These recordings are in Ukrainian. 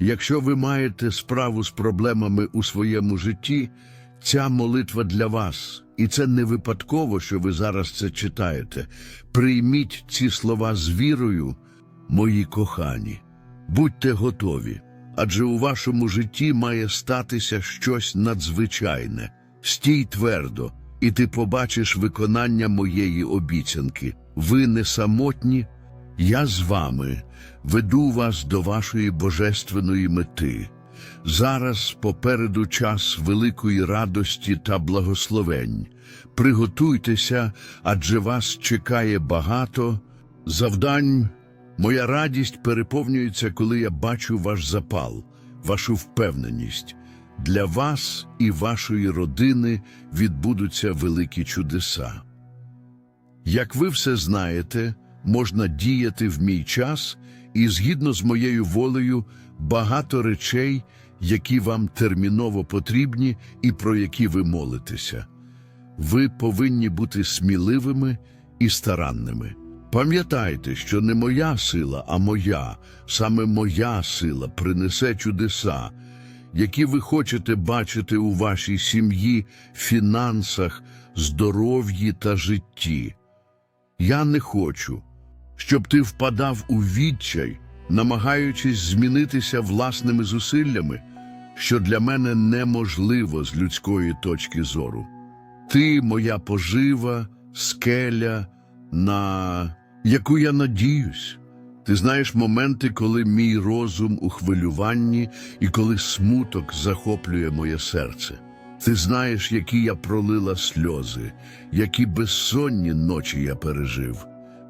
Якщо ви маєте справу з проблемами у своєму житті, ця молитва для вас. І це не випадково, що ви зараз це читаєте. Прийміть ці слова з вірою, мої кохані. Будьте готові, адже у вашому житті має статися щось надзвичайне. Стій твердо, і ти побачиш виконання моєї обіцянки. Ви не самотні, я з вами веду вас до вашої божественної мети. Зараз попереду час великої радості та благословень. Приготуйтеся, адже вас чекає багато завдань. Моя радість переповнюється, коли я бачу ваш запал, вашу впевненість. Для вас і вашої родини відбудуться великі чудеса. Як ви все знаєте, можна діяти в мій час, і згідно з моєю волею, багато речей, які вам терміново потрібні і про які ви молитеся. Ви повинні бути сміливими і старанними. Пам'ятайте, що не моя сила, а моя, саме моя сила принесе чудеса, які ви хочете бачити у вашій сім'ї, фінансах, здоров'ї та житті. Я не хочу, щоб ти впадав у відчай, намагаючись змінитися власними зусиллями, що для мене неможливо з людської точки зору. Ти моя пожива, скеля, на яку я надіюсь. Ти знаєш моменти, коли мій розум у хвилюванні і коли смуток захоплює моє серце. Ти знаєш, які я пролила сльози, які безсонні ночі я пережив.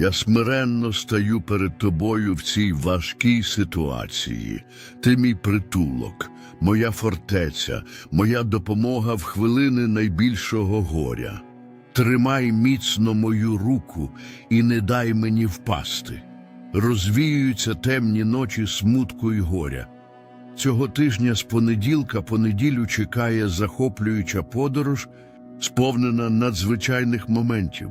Я смиренно стаю перед тобою в цій важкій ситуації. Ти мій притулок, моя фортеця, моя допомога в хвилини найбільшого горя. Тримай міцно мою руку і не дай мені впасти. Розвіюються темні ночі смутку й горя. Цього тижня з понеділка по неділю чекає захоплююча подорож, сповнена надзвичайних моментів.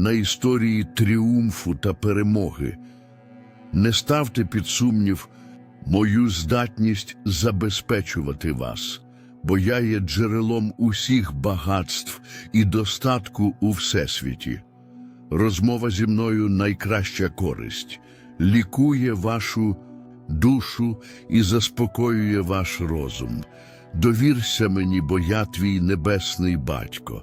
на історії тріумфу та перемоги. Не ставте під сумнів мою здатність забезпечувати вас, бо я є джерелом усіх багатств і достатку у всесвіті. Розмова зі мною найкраща користь, лікує вашу душу і заспокоює ваш розум. Довірся мені, бо я твій небесний батько.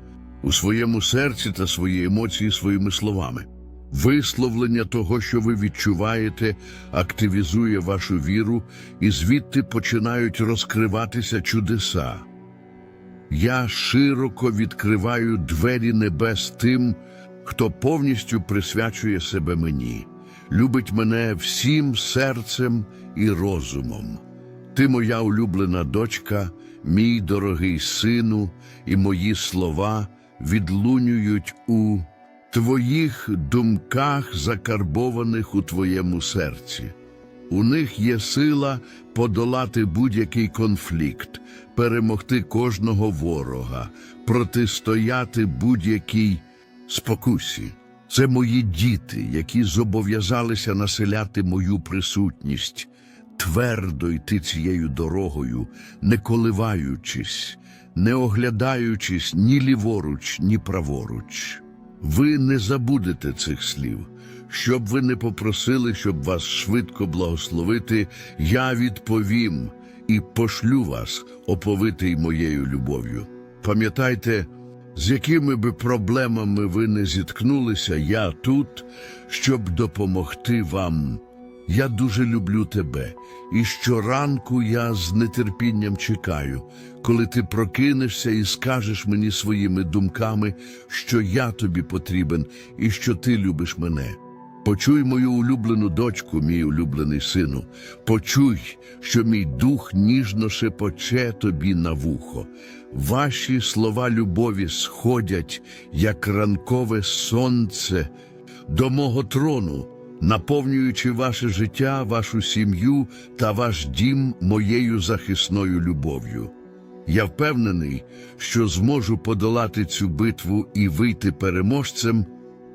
у своєму серці та свої емоції своїми словами. Висловлення того, що ви відчуваєте, активізує вашу віру, і звідти починають розкриватися чудеса. Я широко відкриваю двері небес тим, хто повністю присвячує себе мені, любить мене всім серцем і розумом. Ти моя улюблена дочка, мій дорогий сину, і мої слова відлунюють у твоїх думках, закарбованих у твоєму серці. У них є сила подолати будь-який конфлікт, перемогти кожного ворога, протистояти будь-якій спокусі. Це мої діти, які зобов'язалися населяти мою присутність, твердо йти цією дорогою, не коливаючись, не оглядаючись ні ліворуч, ні праворуч. Ви не забудете цих слів. Щоб ви не попросили, щоб вас швидко благословити, я відповім і пошлю вас, оповитий моєю любов'ю. Пам'ятайте, з якими би проблемами ви не зіткнулися, я тут, щоб допомогти вам. Я дуже люблю тебе, і щоранку я з нетерпінням чекаю, коли ти прокинешся і скажеш мені своїми думками, що я тобі потрібен і що ти любиш мене. Почуй мою улюблену дочку, мій улюблений сину. Почуй, що мій дух ніжно шепоче тобі на вухо. Ваші слова любові сходять, як ранкове сонце, до мого трону, наповнюючи ваше життя, вашу сім'ю та ваш дім моєю захисною любов'ю. Я впевнений, що зможу подолати цю битву і вийти переможцем,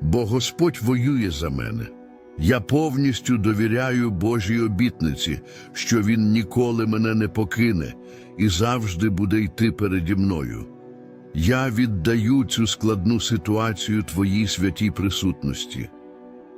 бо Господь воює за мене. Я повністю довіряю Божій обітниці, що Він ніколи мене не покине і завжди буде йти переді мною. Я віддаю цю складну ситуацію Твоїй святій присутності.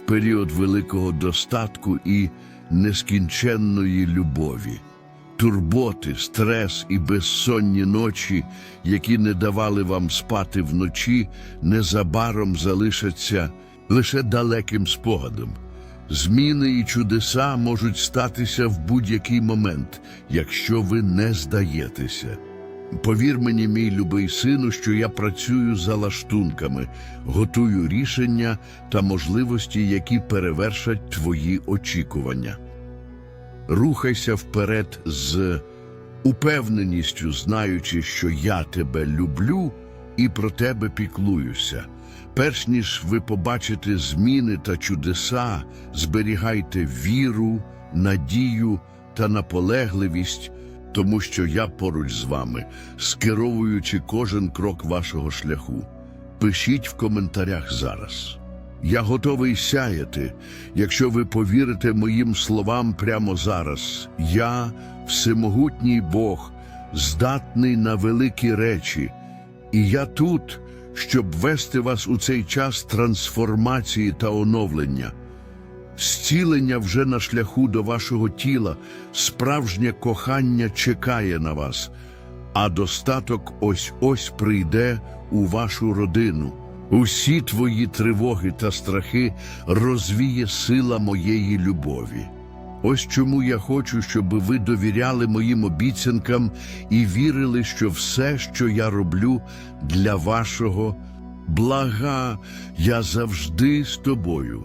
в період великого достатку і нескінченної любові. Турботи, стрес і безсонні ночі, які не давали вам спати вночі, незабаром залишаться лише далеким спогадом. Зміни і чудеса можуть статися в будь-який момент, якщо ви не здаєтеся. Повір мені, мій любий сину, що я працюю за лаштунками, готую рішення та можливості, які перевершать твої очікування. Рухайся вперед з упевненістю, знаючи, що я тебе люблю і про тебе піклуюся. Перш ніж ви побачите зміни та чудеса, зберігайте віру, надію та наполегливість, тому що я поруч з вами, скеровуючи кожен крок вашого шляху. Пишіть в коментарях зараз. Я готовий сяяти, якщо ви повірите моїм словам прямо зараз. Я, всемогутній Бог, здатний на великі речі, і я тут, щоб вести вас у цей час трансформації та оновлення. Зцілення вже на шляху до вашого тіла, справжнє кохання чекає на вас, а достаток ось-ось прийде у вашу родину. Усі твої тривоги та страхи розвіє сила моєї любові. Ось чому я хочу, щоб ви довіряли моїм обіцянкам і вірили, що все, що я роблю для вашого блага, я завжди з тобою.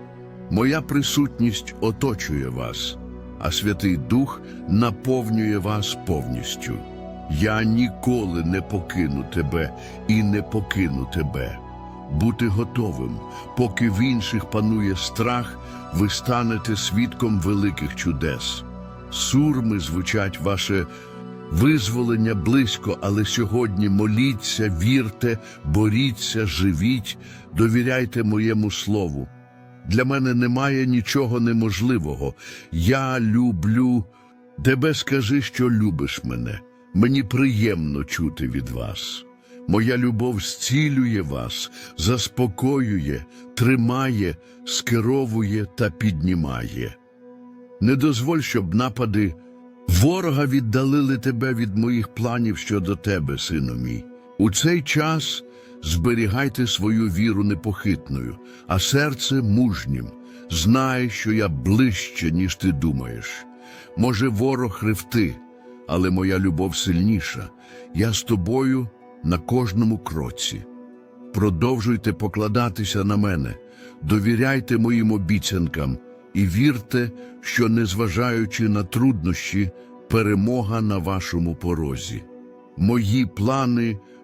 Моя присутність оточує вас, а Святий Дух наповнює вас повністю. Я ніколи не покину тебе і не покину тебе. Бути готовим, поки в інших панує страх, ви станете свідком великих чудес. Сурми звучать ваше визволення близько, але сьогодні моліться, вірте, боріться, живіть, довіряйте моєму слову. Для мене немає нічого неможливого. Я люблю. Тебе скажи, що любиш мене. Мені приємно чути від вас. Моя любов зцілює вас, заспокоює, тримає, скеровує та піднімає. Не дозволь, щоб напади ворога віддалили тебе від моїх планів щодо тебе, сину мій. У цей час зберігайте свою віру непохитною, а серце мужнім. Знай, що я ближче, ніж ти думаєш. Може, ворог ревти, але моя любов сильніша. Я з тобою на кожному кроці. Продовжуйте покладатися на мене, довіряйте моїм обіцянкам і вірте, що, незважаючи на труднощі, перемога на вашому порозі. Мої плани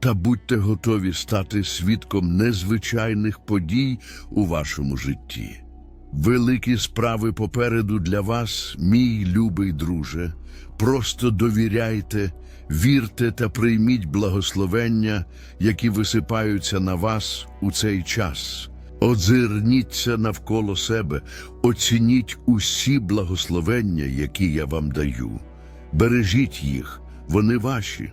та будьте готові стати свідком незвичайних подій у вашому житті. Великі справи попереду для вас, мій любий друже. Просто довіряйте, вірте та прийміть благословення, які висипаються на вас у цей час. Озирніться навколо себе, оцініть усі благословення, які я вам даю. Бережіть їх, вони ваші.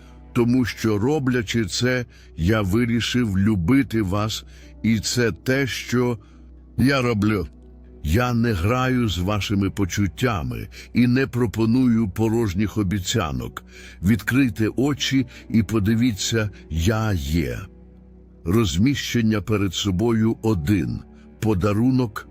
тому що, роблячи це, я вирішив любити вас, і це те, що я роблю. Я не граю з вашими почуттями і не пропоную порожніх обіцянок. Відкрийте очі і подивіться, я є. Розміщення перед собою один, подарунок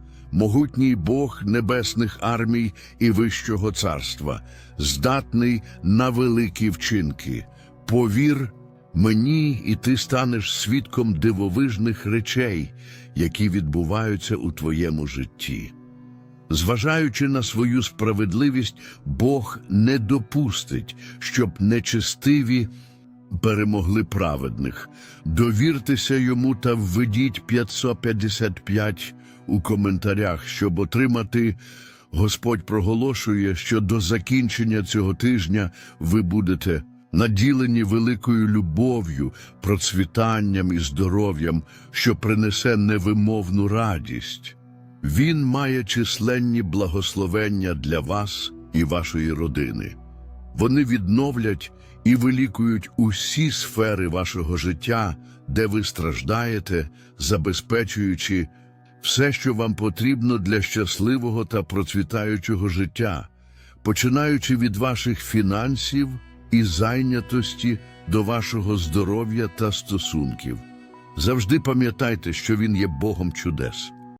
могутній Бог небесних армій і Вищого царства, здатний на великі вчинки. Повір мені, і ти станеш свідком дивовижних речей, які відбуваються у твоєму житті. Зважаючи на свою справедливість, Бог не допустить, щоб нечестиві перемогли праведних. Довіртеся йому та введіть 555 у коментарях, щоб отримати. Господь проголошує, що до закінчення цього тижня ви будете наділені великою любов'ю, процвітанням і здоров'ям, що принесе невимовну радість. Він має численні благословення для вас і вашої родини. Вони відновлять і вилікують усі сфери вашого життя, де ви страждаєте, забезпечуючи все, що вам потрібно для щасливого та процвітаючого життя, починаючи від ваших фінансів і зайнятості до вашого здоров'я та стосунків. Завжди пам'ятайте, що Він є Богом чудес.